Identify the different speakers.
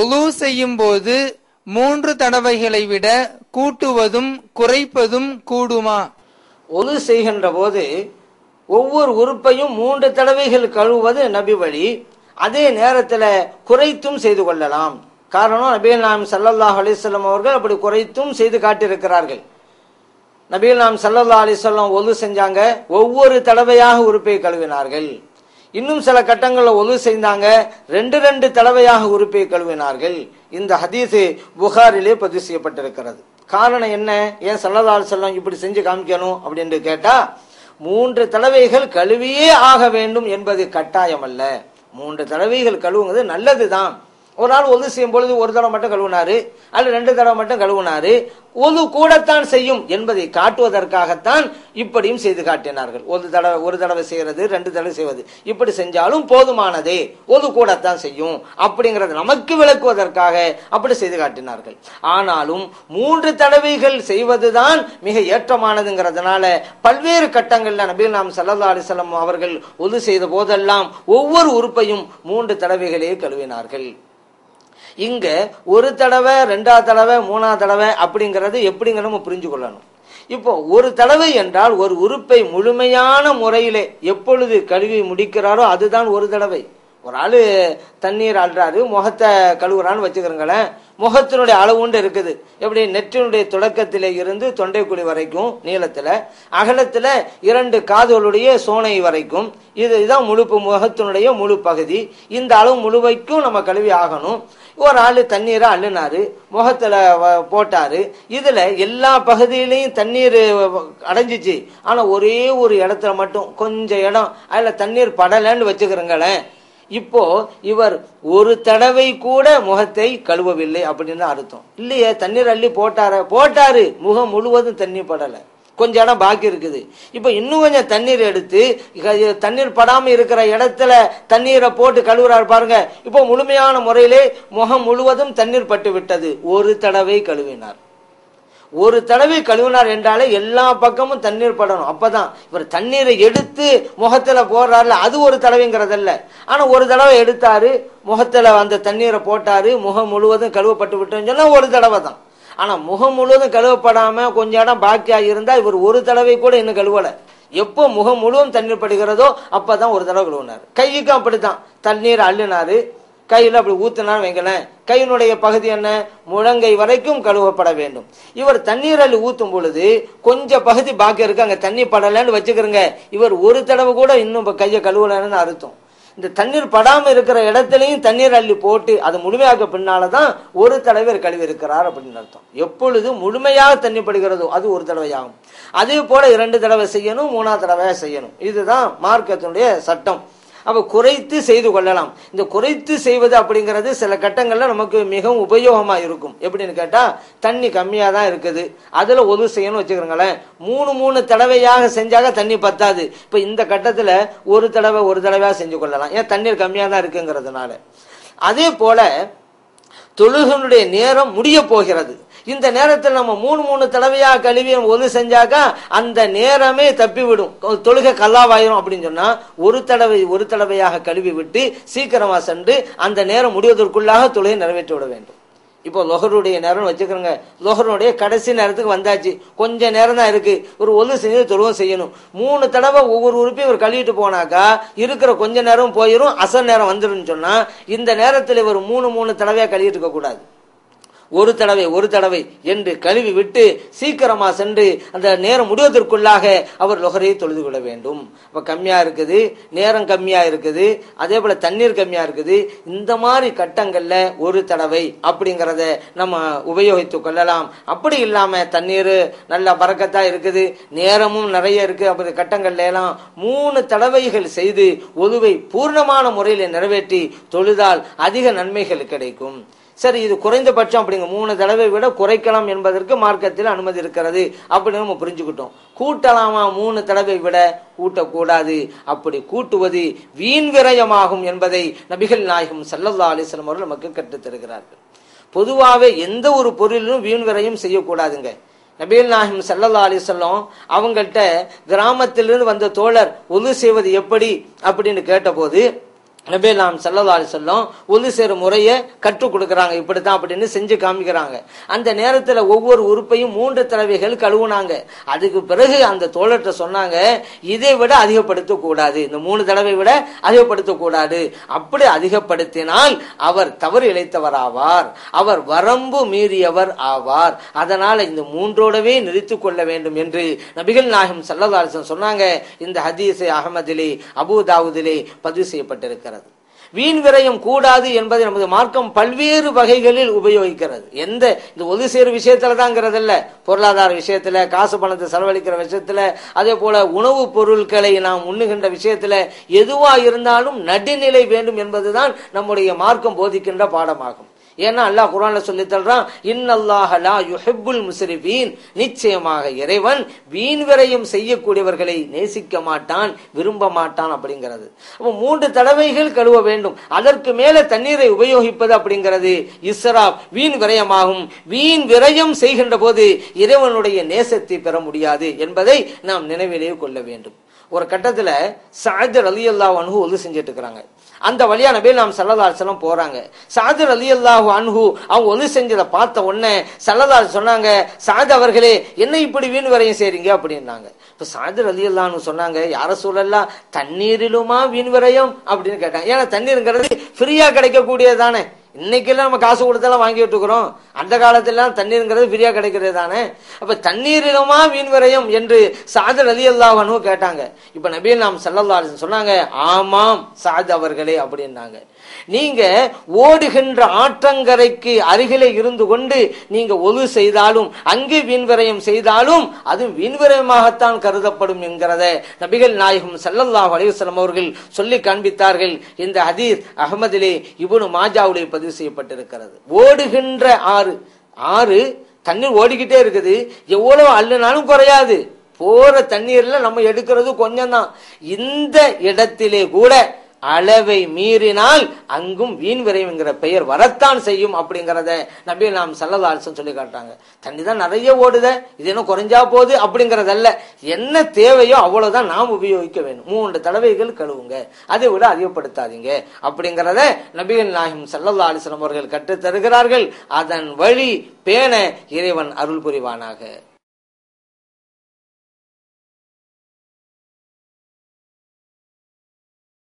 Speaker 1: ஒலு செய்யும் போது மூன்று தடவைகளை விட கூட்டுவதும் குறைப்பதும் கூடுமா?
Speaker 2: ஒது செய்கின்ற போது ஒவ்வொரு உறுப்பையும் மூன்று தடவைகள் கழுவுவது நபி வழி. அதே நேரத்தில் குறைத்தும் செய்து கொள்ளலாம். காரணம் நபீல் நாம் சல்லல்லாஹ் அலிஸ்லாம் அவர்கள் அப்படி குறைத்தும் செய்து காட்டியிருக்கிறார்கள். நபீல் நாம் சல்லல்லா அலிஸ்லாம் ஒது செஞ்சாங்க ஒவ்வொரு தடவையாக உறுப்பை கழுவினார்கள். இன்னும் சில கட்டங்களில் ஒது செய்தாங்க. ரெண்டு ரெண்டு தடவையாக உறுப்பை கழுவினார்கள். இந்த ஹதீஸு புகாரிலே பதிவு செய்யப்பட்டிருக்கிறது. காரணம் என்ன? ஏன் சல்லதால் செல்லம் இப்படி செஞ்சு காமிக்கணும் அப்படின்னு கேட்டா மூன்று தடவைகள் கழுவியே ஆக வேண்டும் என்பது கட்டாயம் அல்ல. மூன்று தடவைகள் கழுவுங்கிறது நல்லதுதான். ஒரு நாள் ஒது செய்யும் பொழுது ஒரு தடவை மட்டும் கழுவினாரு அல்லது ரெண்டு தடவை மட்டும் கழுவினாரு ஒது கூடத்தான் செய்யும் என்பதை காட்டுவதற்காகத்தான் இப்படியும் செய்து காட்டினார்கள். ஒரு தடவை ஒரு தடவை செய்யறது ரெண்டு தடவை செய்வது. இப்படி செஞ்சாலும் போதுமானதே ஒது கூடத்தான் செய்யும். அப்படிங்கிறது நமக்கு விளக்குவதற்காக அப்படி செய்து காட்டினார்கள். ஆனாலும் மூன்று தடவைகள் செய்வதுதான் மிக ஏற்றமானதுங்கிறதுனால பல்வேறு கட்டங்களில் நபீர் நாம் சல்லா அலிசல்லாம் அவர்கள் ஒது செய்த போதெல்லாம் ஒவ்வொரு உறுப்பையும் மூன்று தடவைகளே கழுவினார்கள். இங்க ஒரு தடவை ரெண்டாவது தடவை மூணாவது தடவை அப்படிங்கறது எப்படிங்கிற நம்ம புரிஞ்சு கொள்ளணும் இப்போ ஒரு தடவை என்றால் ஒரு உறுப்பை முழுமையான முறையிலே எப்பொழுது கழுவி முடிக்கிறாரோ அதுதான் ஒரு தடவை. ஒரு ஆளு தண்ணீர் அள்ளுறாரு முகத்தை கழுவுறான்னு வச்சுக்கிறங்களேன் முகத்தினுடைய அளவுண்டு இருக்குது. எப்படி? நெற்றினுடைய தொடக்கத்திலே இருந்து தொண்டைக்குழி வரைக்கும் நீளத்துல. அகலத்துல இரண்டு காதுகளுடைய சோனை வரைக்கும். இது இதுதான் முழு முகத்தினுடைய முழு பகுதி. இந்த அளவு முழுவைக்கும் நம்ம கழுவி ஆகணும். ஒரு ஆளு தண்ணீரை அள்ளினாரு முகத்துல போட்டார் போட்டாரு. இதுல எல்லா பகுதியிலையும் தண்ணீர் அடைஞ்சிச்சு. ஆனா ஒரே ஒரு இடத்துல மட்டும் கொஞ்சம் இடம். அதுல தண்ணீர் படலைன்னு வச்சுக்கிறங்களேன் இப்போ இவர் ஒரு தடவை கூட முகத்தை கழுவவில்லை அப்படின்னு தான் அர்த்தம். இல்லையே தண்ணீர் அள்ளி போட்டார? போட்டாரு. முகம் முழுவதும் தண்ணி படலை. கொஞ்சம் இடம் பாக்கி இருக்குது. இப்போ இன்னும் கொஞ்சம் தண்ணீர் எடுத்து தண்ணீர் படாம இருக்கிற இடத்துல தண்ணீரை போட்டு கழுவுறாரு பாருங்க. இப்போ முழுமையான முறையிலே முகம் முழுவதும் தண்ணீர் பட்டு விட்டது. ஒரு தடவை கழுவினார். ஒரு தடவை கழுவினார் என்றாலே எல்லா பக்கமும் தண்ணீர் படணும். அப்பதான் இவர் தண்ணீரை எடுத்து முகத்துல போடுறாருல அது ஒரு தடவைங்கிறதல்ல. ஆனா ஒரு தடவை எடுத்தாரு முகத்துல அந்த தண்ணீரை போட்டாரு முகம் முழுவதும் கழுவப்பட்டு விட்டோம்னு சொன்னா ஒரு தடவை தான். ஆனா முகம் முழுவதும் கழுவப்படாம கொஞ்ச இடம் பாக்கியா இருந்தா இவர் ஒரு தடவை கூட இன்னும் கழுவல. எப்போ முகம் முழுவதும் தண்ணீர் படுகிறதோ அப்பதான் ஒரு தடவை கழுவினார். கைக்கும் அப்படித்தான். தண்ணீர் அள்ளினாரு. கையில் அப்படி ஊத்தினான்னு வைங்களேன். கையினுடைய பகுதி என்ன? முழங்கை வரைக்கும் கழுவப்பட வேண்டும். இவர் தண்ணீர் அள்ளி ஊத்தும் பொழுது கொஞ்சம் பகுதி பாக்கி இருக்கு அங்க தண்ணி படலன்னு வச்சுக்கிறங்க. இவர் ஒரு தடவை கூட இன்னும் இப்ப கையை கழுவலன்னு அர்த்தம் இந்த தண்ணீர் படாம இருக்கிற இடத்துலையும் தண்ணீர் அள்ளி போட்டு அது முழுமையாக்க பின்னாலதான் ஒரு தடவை கழுவி இருக்கிறார் அப்படின்னு அர்த்தம். எப்பொழுது முழுமையாக தண்ணி படுகிறதோ அது ஒரு தடவையாகும். அதே போல இரண்டு தடவை செய்யணும் மூணாவது தடவை செய்யணும். இதுதான் மார்க்கத்தினுடைய சட்டம். அப்ப குறைத்து செய்து கொள்ளலாம். இந்த குறைத்து செய்வது அப்படிங்கிறது சில கட்டங்கள்ல நமக்கு மிகவும் உபயோகமா இருக்கும். எப்படின்னு கேட்டா தண்ணி கம்மியா தான் இருக்குது. அதுல ஒது செய்யணும் வச்சுக்கிறோங்களேன் மூணு மூணு தடவையாக செஞ்சாக தண்ணி பத்தாது. இப்ப இந்த கட்டத்துல ஒரு தடவை ஒரு தடவையா செஞ்சு கொள்ளலாம். ஏன்? தண்ணீர் கம்மியா தான் இருக்குங்கிறதுனால. அதே போல தொழுகனுடைய நேரம் முடிய போகிறது. இந்த நேரத்தில் நம்ம மூணு மூணு தடவையா கழுவி ஒது செஞ்சாக்கா அந்த நேரமே தப்பிவிடும். தொழுகை கல்லாவாயிரும் அப்படின்னு சொன்னா ஒரு தடவை ஒரு தடவையாக கழுவி விட்டு சீக்கிரமா சென்று அந்த நேரம் முடிவதற்குள்ளாக தொழுகை நிறைவேற்றி விட வேண்டும். இப்போ லொஹருடைய நேரம் வச்சுக்கிறோங்க லொஹருடைய கடைசி நேரத்துக்கு வந்தாச்சு. கொஞ்ச நேரம் தான் இருக்கு. ஒரு ஒன்று செஞ்சு தொழுவம் செய்யணும். மூணு தடவை ஒவ்வொரு உறுப்பையும் இவர் கழுவிட்டு போனாக்கா இருக்கிற கொஞ்ச நேரம் போயிடும் அசல் நேரம் வந்துடும் சொன்னா இந்த நேரத்தில் இவர் மூணு மூணு தடவையா கழுவிட்டு இருக்க கூடாது. ஒரு தடவை ஒரு தடவை என்று கழுவி விட்டு சீக்கிரமா சென்று அந்த நேரம் முடிவதற்குள்ளாக அவர் லொகரையை தொழுது கொள்ள வேண்டும். அப்ப கம்மியா இருக்குது நேரம் கம்மியா இருக்குது அதே போல தண்ணீர் கம்மியா இருக்குது. இந்த மாதிரி கட்டங்கள்ல ஒரு தடவை அப்படிங்கறத நம்ம உபயோகித்துக் கொள்ளலாம். அப்படி இல்லாம தண்ணீர் நல்ல பறக்கத்தா இருக்குது நேரமும் நிறைய இருக்கு. அப்படி கட்டங்கள்ல எல்லாம் மூணு தடவைகள் செய்து ஒதுவை பூர்ணமான முறையில் நிறைவேற்றி தொழுதால் அதிக நன்மைகள் கிடைக்கும். சரி இது குறைந்தபட்சம் அப்படிங்க. மூணு தடவை விட குறைக்கலாம் என்பதற்கு மார்க்கத்தில் அனுமதி இருக்கிறது அப்படின்னு நம்ம புரிஞ்சுக்கிட்டோம். கூட்டலாமா? மூணு தடவை விட கூட்டக்கூடாது. அப்படி கூட்டுவது வீண் விரயமாகும் என்பதை நபிகள் நாயகம் சல்லல்லா அலிஸ்லம் அவர்கள் நமக்கு கற்றுத்தருகிறார்கள் பொதுவாகவே எந்த ஒரு பொருளிலும் வீண் விரயம் செய்யக்கூடாதுங்க. நபீல் நாயகம் சல்லல்லா அலிசல்லம் அவங்கள்ட்ட கிராமத்திலிருந்து வந்த தோழர் ஒது செய்வது எப்படி? அப்படின்னு கேட்டபோது நபே நாம் செல்லதாலி சொல்லும் ஒலி சேரு முறையை கற்றுக் கொடுக்குறாங்க. இப்படித்தான் அப்படின்னு செஞ்சு காமிக்கிறாங்க. அந்த நேரத்துல ஒவ்வொரு உறுப்பையும் மூன்று தடவைகள் கழுவுனாங்க. அதுக்கு பிறகு அந்த தோழர்கிட்ட சொன்னாங்க இதை விட அதிகப்படுத்த கூடாது. இந்த மூணு தடவை விட அதிகப்படுத்த கூடாது. அப்படி அதிகப்படுத்தினால் அவர் தவறு இழைத்தவர் ஆவார் அவர் வரம்பு மீறியவர் ஆவார். அதனால இந்த மூன்றோடவே நிறுத்திக் கொள்ள வேண்டும் என்று நபிகள் நாயகம் சல்லதாரிசன் சொன்னாங்க. இந்த ஹதீஸை அகமதிலே அபுதாவுதிலே பதிவு செய்யப்பட்டிருக்கிறார் வீண் விரயம் கூடாது என்பதை நமது மார்க்கம் பல்வேறு வகைகளில் உபயோகிக்கிறது. எந்த இந்த ஒது சேரு விஷயத்துல தாங்கிறதில்ல பொருளாதார விஷயத்துல காசு பணத்தை செலவழிக்கிற விஷயத்துல அதே போல உணவுப் பொருட்களை நாம் உண்ணுகின்ற விஷயத்துல எதுவா இருந்தாலும் நடுநிலை வேண்டும் என்பதுதான் நம்முடைய மார்க்கம் போதிக்கின்ற பாடமாகும். ஏன்னா அல்லாஹ் குரான்ல சொல்லி தள்ளுறான் இன்னல்லாஹ லா யுஹிப்புல் முஸ்ரிஃபீன். நிச்சயமாக இறைவன் வீண் விரயம் செய்யக்கூடியவர்களை நேசிக்க மாட்டான் விரும்ப மாட்டான் அப்படிங்கிறது. அப்போ மூன்று தடவைகள் கழுவ வேண்டும். அதற்கு மேல தண்ணீரை உபயோகிப்பது அப்படிங்கிறது இஸ்ராப் வீண் விரயமாகும். வீண் விரயம் செய்கின்ற போது இறைவனுடைய நேசத்தை பெற முடியாது என்பதை நாம் நினைவிலேயே கொள்ள வேண்டும். ஒரு கட்டத்துல சாஜர் அலி அல்லாஹ் அன்ஹு ஒது செஞ்சுட்டு இருக்கிறாங்க அந்த வழியா நபி நாம் சல்லதாசலம் போறாங்க. சாஜர் அலி அல்லாஹு அன்ஹு அவங்க ஒது செஞ்சதை பார்த்த உடனே சல்லதார் சொன்னாங்க சாஜ் அவர்களே என்ன இப்படி வீண் வரையும் செய்றீங்க அப்படின்னாங்க. இப்ப சாஜர் அலி அல்லான்னு சொன்னாங்க யார சூழல்லாம் தண்ணீரிலுமா வீண் வரையும் அப்படின்னு கேட்டாங்க. ஏன்னா தண்ணீருங்கிறது ஃப்ரீயா கிடைக்கக்கூடியது இன்னைக்கெல்லாம் நம்ம காசு கொடுத்தெல்லாம் வாங்கிட்டு இருக்கிறோம் அந்த காலத்திலாம் தண்ணீருங்கிறது ஃப்ரீயா கிடைக்கிறது தானே. அப்ப தண்ணீரிலுமா வீண் விரயம் என்று சாதர் அலி அல்லாஹனும் கேட்டாங்க. இப்ப நபீல் நாம் சல்லல்லா சொன்னாங்க ஆமாம் சாத் அவர்களே அப்படின்னாங்க. நீங்க ஓடுகின்ற ஆற்றங்கரைக்கு அருகிலே இருந்து கொண்டு நீங்க ஒது செய்தாலும் அங்கே வீண்விரயம் செய்தாலும் அது வீண்விரயமாகத்தான் கருதப்படும் என்கிறத நபிகள் நாயகம் சல்லல்லாஹ் அலிவசலம் அவர்கள் சொல்லி காண்பித்தார்கள். இந்த ஹதீஸ் அகமதிலே இவனு மாஜாவுலே பதிவு செய்யப்பட்டிருக்கிறது. ஓடுகின்ற ஆறு ஆறு தண்ணீர் ஓடிக்கிட்டே இருக்குது. எவ்வளவு அல்லுனாலும் குறையாது. போற தண்ணீர்ல நம்ம எடுக்கிறது கொஞ்சம் தான் இந்த இடத்திலே கூட அளவை மீறினால் அங்கும் வீண் விரைவுங்கிற பெயர் வரத்தான் செய்யும் அப்படிங்கிறத நபி நாம் சல்லதாசன் சொல்லி காட்டாங்க தண்ணி தான் நிறைய ஓடுத இது என்ன குறைஞ்சா போகுது அப்படிங்கறதல்ல. என்ன தேவையோ அவ்வளவுதான் நாம் உபயோகிக்க வேண்டும். மூன்று தடவைகள் கழுவுங்க. அதை விட அதிகப்படுத்தாதீங்க அப்படிங்கிறத நபிகள் நாயகம் சல்லல்லா அலிஸ்லாம் அவர்கள் கற்றுத் தருகிறார்கள் அதன் வழி பேண இறைவன் அருள் புரிவானாக.